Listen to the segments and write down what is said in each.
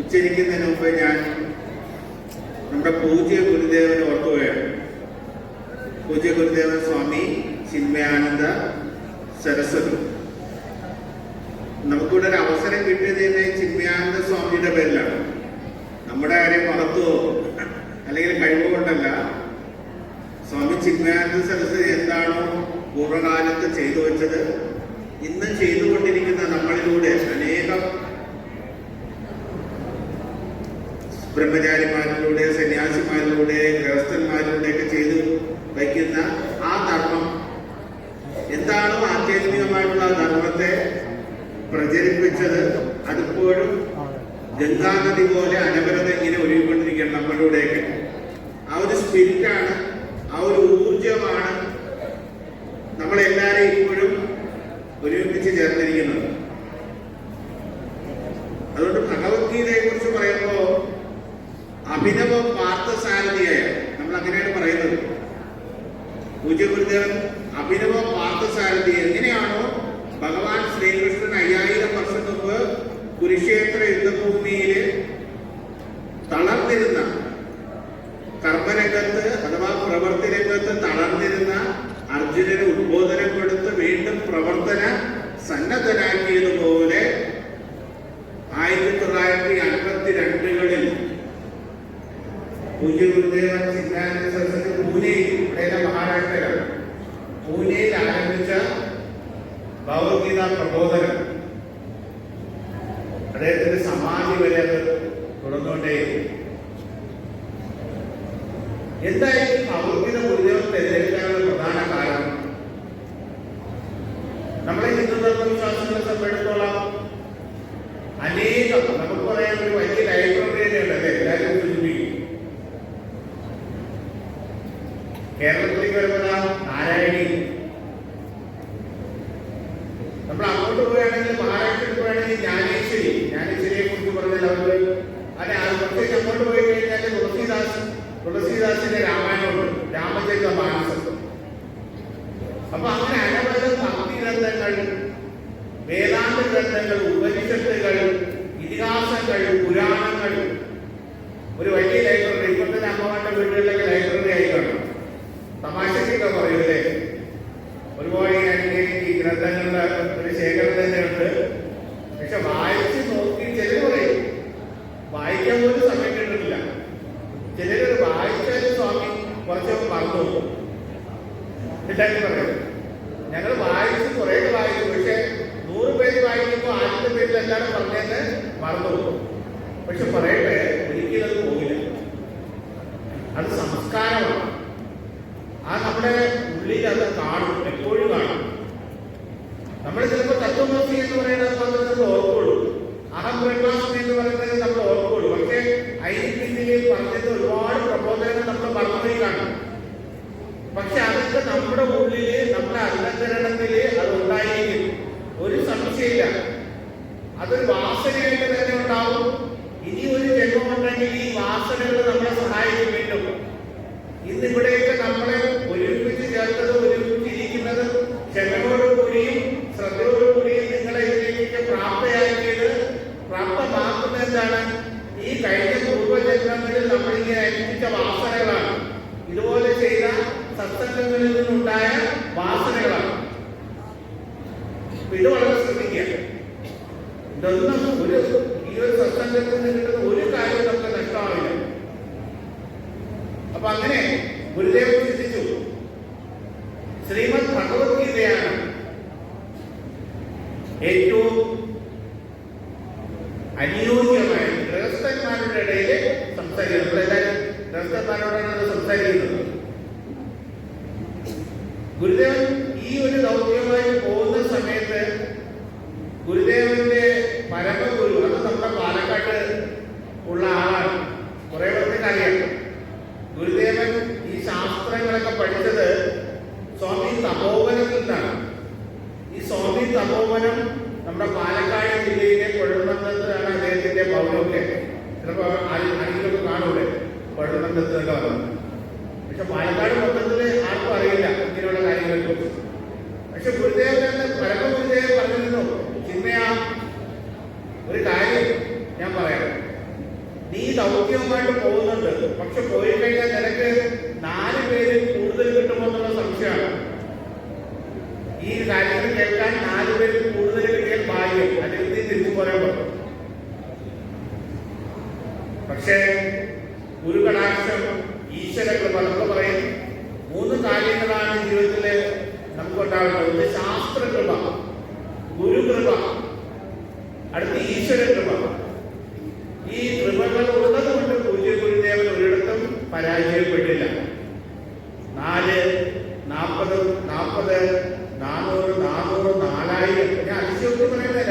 ഉച്ചരിക്കുന്നതിന് മുമ്പ് ഞാൻ നമ്മുടെ പൂജ്യ ഗുരുദേവനെ ഓർക്കുകയാണ്. പൂജ്യ ഗുരുദേവൻ സ്വാമി ചിന്മയാനന്ദ സരസ്വതി. നമുക്കിവിടെ ഒരു അവസരം കിട്ടിയത് തന്നെ ചിന്മയാനന്ദ സ്വാമിയുടെ പേരിലാണ്. നമ്മുടെ കാര്യം മറത്തോ അല്ലെങ്കിൽ കഴിവ് കൊണ്ടല്ല. സ്വാമി ചിന്മയാനന്ദ സരസ്വതി എന്താണോ പൂർവകാലത്ത് ചെയ്തു വെച്ചത് ഇന്ന് ചെയ്തുകൊണ്ടിരിക്കുന്ന നമ്മളിലൂടെ അനേകം ബ്രഹ്മചാരിമാരിലൂടെ സന്യാസിമാരിലൂടെ ഗൃഹസ്ഥന്മാരിലൂടെ ഒക്കെ ചെയ്തു വയ്ക്കുന്ന ആ ധർമ്മം എന്താണോ ആധ്യാത്മികമായിട്ടുള്ള ധർമ്മത്തെ പ്രചരിപ്പിച്ചത്? അതിപ്പോഴും ഗംഗാനദി പോലെ അനവരത ഇങ്ങനെ ഒഴുകിക്കൊണ്ടിരിക്കുകയാണ് നമ്മളിലൂടെയൊക്കെ ആ ഒരു സ്പിരിറ്റാണ് ആ ഒരു ഊർജമാണ് നമ്മളെല്ലാവരെയും ഇപ്പോഴും ഒരുമിപ്പിച്ച് ചേർന്നിരിക്കുന്നത് അതുകൊണ്ട് ഭഗവത്ഗീതയെ കുറിച്ച് പറയുമ്പോൾ അഭിനവ പാർത്ഥസാരഥിയായ നമ്മൾ അങ്ങനെയാണ് പറയുന്നത്. പൂജ്യ ഗുരുദേവൻ അഭിനവ പാർത്ഥസാരഥി എങ്ങനെയാണോ ഭഗവാൻ ശ്രീകൃഷ്ണൻ അയ്യായിരം വർഷം മുമ്പ് കുരുക്ഷേത്ര യുദ്ധഭൂമിയിൽ തളർന്നിരുന്ന മഹാരാഷ്ട്രയിലാണ് പൂനെയിൽ ആരംഭിച്ച ഭഗവത്ഗീത പ്രബോധനം. അദ്ദേഹത്തിന്റെ സമാധി വരെ അത് തുടർന്നുകൊണ്ടേ എന്തായാലും ഭഗവത്ഗീത ഗുരുദേവൻ തിരഞ്ഞെടുക്കാനുള്ള പ്രധാന കാരണം നമ്മളെ ഹിന്ദു ധർമ്മവിശ്വാസങ്ങളെ സംബന്ധിച്ചിടത്തോളം അനേകം നമുക്ക് പറയാൻ ഒരു വലിയ ലൈബ്രറി തന്നെയുണ്ട് അല്ലേ എല്ലാവരും സൂചിപ്പിക്കും കേരളത്തിലേക്ക് വരുമ്പോൾ നാരായണി നമ്മൾ അങ്ങോട്ട് പോവുകയാണെങ്കിൽ മഹാരാഷ്ട്രയിൽ പോവുകയാണെങ്കിൽ ജ്ഞാനേശ്വരി ജ്ഞാനേശ്വരിയെ കുറിച്ച് പറഞ്ഞാൽ അവർക്ക് അല്ലെ അത് പ്രത്യേകിച്ച് അങ്ങോട്ട് പോയി കഴിഞ്ഞാൽ തുളസീദാസ് തുളസീദാസിന്റെ രാമായണമുണ്ട് രാമചരിത മാനസം അപ്പൊ അങ്ങനെ അനവധി ഭക്തി ഗ്രന്ഥങ്ങൾ വേദാന്ത ഗ്രന്ഥങ്ങൾ ഉപനിഷത്തുകൾ ഇതിഹാസങ്ങൾ പുരാണങ്ങൾ. ഒരു വലിയ ലൈബ്രറി ഇപ്പോഴത്തെ അമ്മമാരുടെ വീടുകളിലൊക്കെ ലൈബ്രറി ആയി കാണും തമാശക്കൊക്കെ പറയൂലേ? ഒരുപാട് ഈ ഗ്രന്ഥങ്ങളുടെ ഒരു ശേഖരം തന്നെയുണ്ട് പക്ഷെ വായിച്ച് നോക്കി ചിലർ പറയും വായിക്കാൻ പോലും സമയം കിട്ടുന്നില്ല. ചിലർ വായിച്ചാലും സ്വാമി കുറച്ചൊക്കെ മറന്നു പോകും. എന്നിട്ടാണ് പറയുന്നത് ഞങ്ങൾ വായിച്ച് കുറെ വായിച്ചു പക്ഷെ നൂറ് പേര് വായിക്കുമ്പോൾ ആദ്യത്തെ പേരിൽ എല്ലാവരും പറഞ്ഞതെന്ന് മറന്നു പോകും പക്ഷെ പറയട്ടെ ഒരിക്കലും അത് പോകില്ല. അത് സംസ്കാരമാണ്. ആ നമ്മുടെ ഉള്ളിൽ അത് കാണും എപ്പോഴും കാണും. നമ്മൾ ചിലപ്പോൾ തത്വമസി എന്ന് പറയുന്നത് മാത്രമേ നമ്മൾ ഓർക്കുള്ളൂ. അഹം ബ്രഹ്മാസ്മി എന്ന് പറയുന്നത് നമ്മൾ ഓർക്കുള്ളൂ. പക്ഷേ ഐ പറഞ്ഞത് ഒരുപാട് പ്രബോധനങ്ങൾ നമ്മൾ മറന്നുപോയി കാണും പക്ഷെ അതൊക്കെ നമ്മുടെ ഉള്ളിൽ നമ്മുടെ അന്തകരണത്തിൽ അത് ഉണ്ടായിരിക്കും. ഒരു സംശയമില്ല അതൊരു വാസനയായിട്ട് തന്നെ ഉണ്ടാവും ഇനി ഒരു ജന്മമുണ്ടെങ്കിൽ ഈ വാസനകൾ നമ്മളെ സഹായിക്കും വീണ്ടും ഇന്ന് ഇവിടെയൊക്കെ നമ്മളെ ഒരുമിച്ച് ചേർത്തത് ഒരുമിച്ചിരിക്കുന്നത് ക്ഷമയോടുകൂടിയും ശ്രദ്ധയോടുകൂടിയും നിങ്ങളെ ഇതിലേക്ക് പ്രാപ്തയാക്കിയത് പ്രാപ്തമാക്കുന്നത് എന്താണ് ഈ കഴിഞ്ഞ പൂർവജന്മങ്ങളിൽ നമ്മളിങ്ങനെ അനുഭവിച്ച വാസനകളാണ് ഇതുപോലെ ചെയ്ത സത്സംഗങ്ങളിൽ നിന്നുണ്ടായ വാസനകളാണ് അപ്പൊ ഇത് വളരെ ശ്രദ്ധിക്കുക ഇതൊന്നും ഒരു ഈ ഒരു സത്സംഗത്തിൽ നിന്ന് കിട്ടുന്ന ഒരു കാര്യം നമുക്ക് നഷ്ടമാവില്ല അപ്പൊ അങ്ങനെ ഗുരുദേവൻ ചിന്തിച്ചു ശ്രീമദ് ഭഗവത്ഗീതയാണ് ഏറ്റവും അനുയോജ്യമായ ഗൃഹസ്ഥന്മാരുടെ ഇടയിൽ സംസാരിക്കുന്നത് നമ്മളെല്ലാവരും ഗൃഹസ്ഥന്മാരോടാണ് സംസാരിക്കുന്നത് ഗുരുദേവൻ ഈ ഒരു ദൗത്യമായി പോകുന്ന സമയത്ത് ഗുരുദേവന്റെ പരമഗുരു അത് നമ്മുടെ പാലക്കാട്ട് ഉള്ള ആളാണ് കുറെ പേർക്ക് അറിയാം ഗുരുദേവൻ ഈ ശാസ്ത്രങ്ങളൊക്കെ പഠിച്ചത് സ്വാമി തപോവനത്തിൽ നിന്നാണ് ഈ സ്വാമി തപോവനം നമ്മുടെ പാലക്കാട് അവിടെയൊക്കെ ചിലപ്പോൾ ആരെങ്കിലുമൊക്കെ കാണൂടെ കുഴൽമന്ദത്ത് എന്നൊക്കെ പറഞ്ഞു പക്ഷെ പാലക്കാട് മൊത്തത്തിൽ ആർക്കും അറിയില്ല ഇങ്ങനെയുള്ള കാര്യങ്ങളെ പക്ഷെ ഗുരുദേവൻ തന്നെ പരമ ഗുരുദേവൻ പറഞ്ഞിരുന്നു ചിന്മയാ ഒരു കാര്യം ഞാൻ പറയാം. നീ ദൗത്യവുമായിട്ട് പോകുന്നുണ്ട്. പക്ഷെ പോയി കഴിഞ്ഞാൽ നിനക്ക് നാല് പേര് കൂടുതൽ കിട്ടുമോ എന്നുള്ള സംശയമാണ്. ഈ കാര്യങ്ങൾ കേൾക്കാൻ നാല് പേര് കൂടുതൽ കിട്ടിയാൽ ഭാഗ്യം. അല്ലെങ്കിൽ നീ തിരിച്ചു പോരാൻ പറ്റും പക്ഷേ ഗുരുകടാക്ഷം ഈശ്വര കൃപ നമ്മൾ പറയും മൂന്ന് കാര്യങ്ങളാണ് ജീവിതത്തിൽ നമുക്ക് ശാസ്ത്രകൃപ ഗുരുകൃപ അടുത്ത് ഈശ്വരകൃപ ഈ കൃപകൾ ഉള്ളത് കൊണ്ട് പൂജ്യ ഗുരുദേവൻ ഒരിടത്തും പരാജയപ്പെട്ടില്ല. നാല് നാൽപ്പത് നാൽപ്പത് നാനൂറ് നാനൂറ് നാലായിരം. ഞാൻ അതിശയോക്തി പറയുന്നില്ല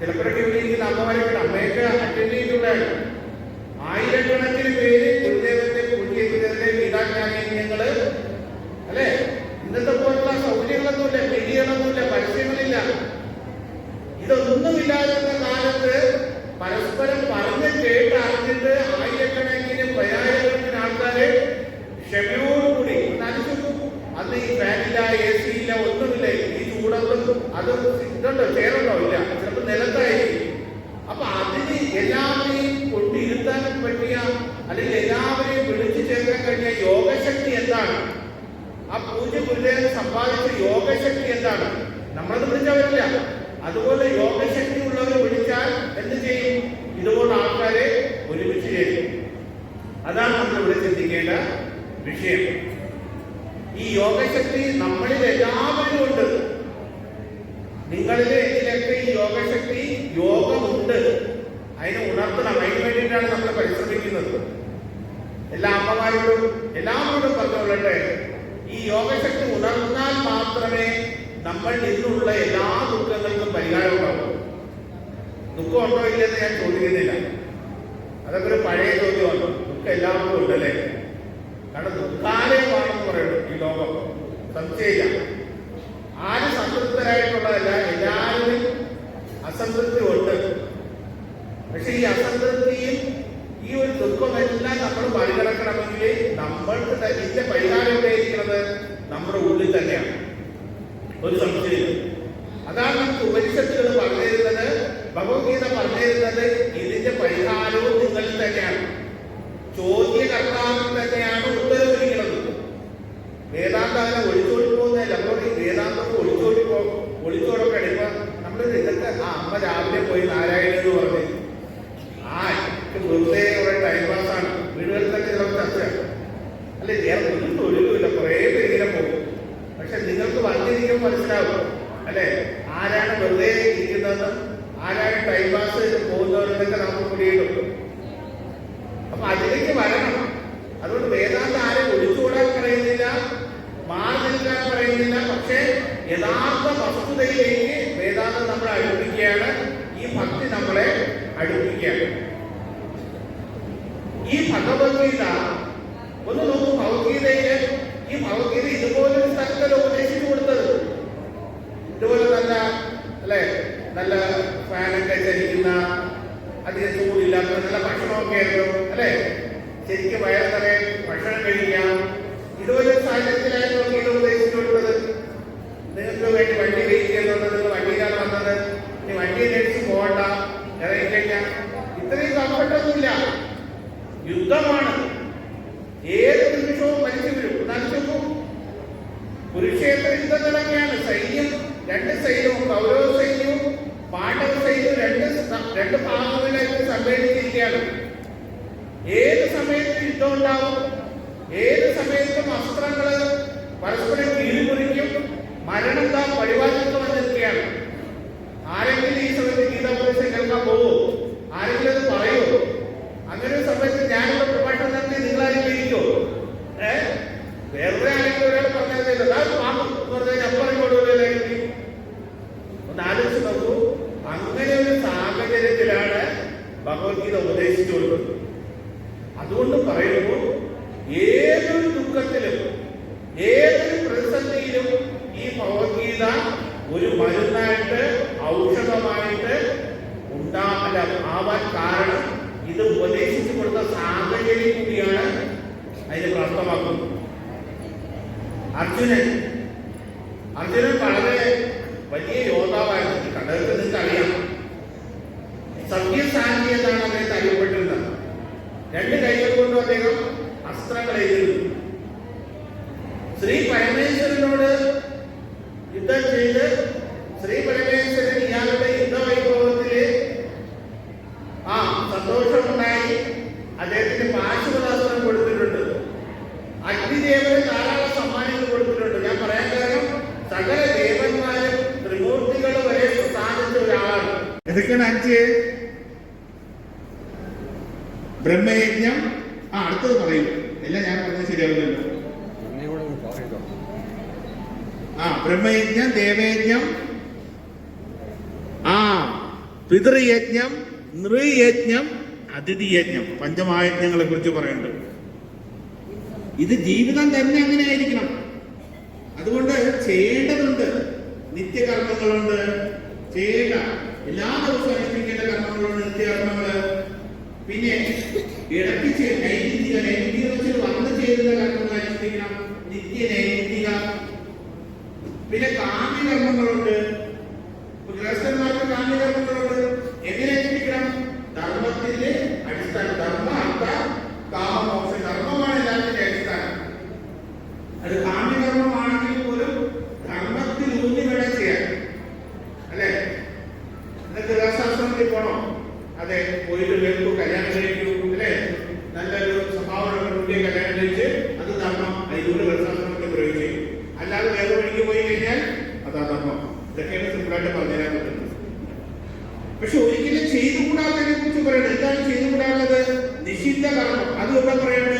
ചിലപ്പോഴൊക്കെ അമ്മമാരൊക്കെ അമ്മയൊക്കെ അറ്റൻഡ് ചെയ്തിട്ടുള്ളതാണ് അറിഞ്ഞിട്ട് ആയിരക്കണക്കിന് പതിനായിരക്കണക്കിന് ആൾക്കാരെ ക്ഷമയോടുകൂടി അന്ന് ഈ ഫാനില്ല എ സി ഇല്ല ഒന്നുമില്ല. ഈ ചൂടൊന്നും അത് ഇതുണ്ടോ? ചേരണ്ടോ? ഇല്ല. ചിലപ്പോൾ നിലത്തായിരിക്കും. അപ്പൊ അതിന് എല്ലാവരെയും കൊണ്ടിരുത്താൻ പറ്റിയ അല്ലെങ്കിൽ എല്ലാവരെയും വിളിച്ചു ചേർക്കാൻ കഴിഞ്ഞ യോഗശക്തി എന്താണ്? ആ പൂജ്യ ഗുരുദേവൻ സമ്പാദിച്ച യോഗശക്തി എന്താണ്? നമ്മളത് വിളിച്ചവരില്ല അതുപോലെ യോഗശക്തി ഉള്ളവർ വിളിച്ചാൽ എന്ത് ചെയ്യും? ഇതുപോലെ ആൾക്കാരെ അതാണ് നമ്മൾ ഇവിടെ ചിന്തിക്കേണ്ട വിഷയം. ഈ യോഗശക്തി നമ്മളിൽ എല്ലാവരും ഉണ്ട്. നിങ്ങളിൽ ഇതിലൊക്കെ ഈ യോഗശക്തി യോഗമുണ്ട്. അതിനെ ഉണർത്തണം. അതിന് വേണ്ടിയിട്ടാണ് നമ്മൾ പരിശ്രമിക്കുന്നത്. എല്ലാ അമ്മമാരോടും എല്ലാവരോടും പറഞ്ഞുകൊള്ളട്ടെ ഈ യോഗശക്തി ഉണർന്നാൽ മാത്രമേ നമ്മൾ നിന്നുള്ള എല്ലാ ദുഃഖങ്ങൾക്കും പരിഹാരം ഉണ്ടാവൂ ദുഃഖം ഉണ്ടോ ഇല്ലെന്ന് ഞാൻ ചോദിക്കുന്നില്ല. അതൊക്കെ ഒരു പഴയ ചോദ്യമാണ്. എല്ലാവർക്കും ഉണ്ടല്ലേ? കാരണം ദുഃഖാലയമാണെന്ന് പറയുന്നു ഈ ലോകം. സംശയില്ല ആര് സംതൃപ്തരായിട്ടുള്ളതല്ല. എല്ലാവരും അസംതൃപ്തി ഉണ്ട് പക്ഷെ ഈ അസംതൃപ്തിയും ഈ ഒരു ദുഃഖമെല്ലാം നമ്മൾ മറികടക്കണമെങ്കിൽ നമ്മൾക്ക് ഇതിന്റെ പരിഹാരം ഉപയോഗിക്കുന്നത് നമ്മുടെ ഉള്ളിൽ തന്നെയാണ്. ഒരു സംശയമില്ല അതാണ് നമുക്ക് ഉപനിഷത്തുകൾ പറഞ്ഞു തരുന്നത് ഭഗവത്ഗീത പറഞ്ഞു തരുന്നത് ഇതിന്റെ പരിഹാരവും നിങ്ങളിൽ തന്നെയാണ് ചോദ്യകർത്താവിൽ തന്നെയാണ് ഉത്തരവിരിക്കുന്നത് വേദാന്തം അങ്ങനെ ഒളിച്ചോടി പോകുന്നതല്ല അപ്പോൾ ഈ വേദാന്തം ഒളിച്ചോടി പോ ഒളിച്ചോടൊക്കെ ഇപ്പൊ നമ്മൾ ഇതൊക്കെ ആ അമ്മ രാവിലെ പോയി നാരായണ എന്ന് പറഞ്ഞു ആ ഇത് വെറുതെ കുറെ ടൈം പാസ് ആണ് വീടുകളിൽ തന്നെ ചിലപ്പോൾ ചർച്ച അല്ലെ വേറെ ഒരു തൊഴിലുമില്ല കുറേ പേര് ഇങ്ങനെ പോകും പക്ഷെ നിങ്ങൾക്ക് വന്നിരിക്കുമ്പോൾ മനസ്സിലാവും അല്ലെ ആരാണ് വെറുതെ ഇരിക്കുന്നതെന്നും ആരാണ് ടൈം പാസ് പോകുന്നവരെന്നൊക്കെ നമുക്ക് പിടിയിടും അപ്പൊ അതിലേക്ക് വരണം. അതുകൊണ്ട് വേദാന്തം ആരും ഒഴിച്ചുകൂടാൻ പറയുന്നില്ല മാറി നിൽക്കാൻ പറയുന്നില്ല. പക്ഷെ യഥാർത്ഥ വസ്തുതയിലേക്ക് വേദാന്തം നമ്മളെ അടുപ്പിക്കുകയാണ്. ഈ ഭക്തി നമ്മളെ അടുപ്പിക്കുകയാണ്. ഈ ഭഗവത്ഗീത ഒന്ന് നോക്കൂ ഭഗവത്ഗീതയിൽ ഈ ഭഗവത്ഗീത ഇതുപോലെ ഒരു സ്ഥലത്തല്ല ഉപദേശിച്ചു കൊടുത്തത്. ഇതുപോലെ നല്ല അല്ലെ? നല്ല ഫാനൊക്കെ ചലിക്കുന്ന അധികം ചൂടില്ലാത്ത നല്ല ഭക്ഷണമൊക്കെ ആയിരുന്നു അല്ലെ? ശരിക്കും വയറ് ഭക്ഷണം കഴിക്കാം. ഇതുപോലെ സാഹചര്യത്തിലായിരുന്നു ഉദ്ദേശിച്ചിട്ടുള്ളത് നിങ്ങൾക്ക് വേണ്ടി വണ്ടി ചെയ്യുന്നുണ്ട് നിങ്ങൾ വണ്ടിയിലാണ് വന്നത്. ഇനി വണ്ടി കഴിച്ച് പോകണ്ട. ഇറങ്ങിക്കഴിഞ്ഞാൽ ഇത്രയും കംഫർട്ടൊന്നുമില്ല. യുദ്ധമാണ്. ഏത് നിമിഷവും മരിച്ചു വീഴും. നശിച്ചു കുരുക്ഷേത്ര യുദ്ധം നടക്കുകയാണ്. സൈന്യം രണ്ട് സൈന്യവും കൗരവ സൈന്യവും പാണ്ഡവ രണ്ട് രണ്ട് ഭാഗങ്ങളിലായിട്ട് സമ്മേളിച്ചിരിക്കുകയാണ്. ഏത് സമയത്തും യുദ്ധം ഉണ്ടാവും. ഏത് സമയത്തും അസ്ത്രങ്ങൾ പരസ്പരം കീഴ്മുറിക്കും ഭഗവത്ഗീത ഒരു മരുന്നായിട്ട് ഔഷധമായിട്ട് ഉണ്ടാകില്ല ആവാൻ കാരണം ഇത് ഉപദേശിച്ചു കൊടുത്ത സാഹചര്യം കൂടിയാണ് അതിന് പ്രാപ്തമാക്കുന്നത് അർജുനൻ അർജുനൻ വളരെ വലിയ യോദ്ധാവായിരുന്നു. കണ്ടതൊക്കെ നിങ്ങൾക്ക് അറിയാം സത്യസാക്ഷി എന്നാണ് അദ്ദേഹത്തെ അറിയപ്പെട്ടിരുന്നത് രണ്ട് കൈകൾ കൊണ്ടും അദ്ദേഹം അസ്ത്രങ്ങളെ ശ്രീ പരമേശ്വരനോട് യുദ്ധം ചെയ്ത് ശ്രീ പരമേശ്വരൻ ഇയാളുടെ യുദ്ധവൈഭവത്തിൽ ആ സന്തോഷമുണ്ടായി. അദ്ദേഹത്തിന് പാശുപതാസ്ത്രം കൊടുത്തിട്ടുണ്ട്. അഗ്നിദേവന് ധാരാളം സമ്മാനങ്ങൾ കൊടുത്തിട്ടുണ്ട്. ഞാൻ പറയാൻ കാരണം സകല ദേവന്മാരും ത്രിമൂർത്തികൾ വരെ പ്രസാദിച്ച ഒരാളാണ്. അഞ്ച്? ബ്രഹ്മയജ്ഞം. ആ അടുത്തത് പറയും. എല്ലാം ഞാൻ പറഞ്ഞത് ശരിയാവില്ലല്ലോ ആ ബ്രഹ്മയജ്ഞം ദേവയജ്ഞം ആ പിതൃയജ്ഞം നൃയജ്ഞം അതിഥിയജ്ഞം പഞ്ചമായജ്ഞങ്ങളെ കുറിച്ച് പറയുന്നുണ്ട് ഇത് ജീവിതം തന്നെ അങ്ങനെ ആയിരിക്കണം അതുകൊണ്ട് ചെയ്യേണ്ടതുണ്ട് നിത്യകർമ്മങ്ങളുണ്ട് ചെയ്യുക എല്ലാ ദിവസവും അനുഷ്ഠിക്കേണ്ട കർമ്മങ്ങളുണ്ട് നിത്യകർമ്മങ്ങൾ പിന്നെ ഇടയ്ക്ക് നൈമിത്തിക എന്ന് വന്ന് ചെയ്യുന്ന കർമ്മങ്ങൾ അനുഷ്ഠിക്കണം നിത്യ നൈമിത്തിക പിന്നെ കാമ്യകർമ്മങ്ങളുണ്ട് ഗൃഹസ്ഥന്മാർക്ക് കാമ്യകർമ്മങ്ങളുണ്ട് എങ്ങനെ പക്ഷെ ഒരിക്കലും ചെയ്തുകൂടാത്തതിനെ കുറിച്ച് പറയണം എന്താണ് ചെയ്തുകൂടാത്തത്? നിഷിദ്ധ കർമ്മം. അത് ഇവിടെ പറയണം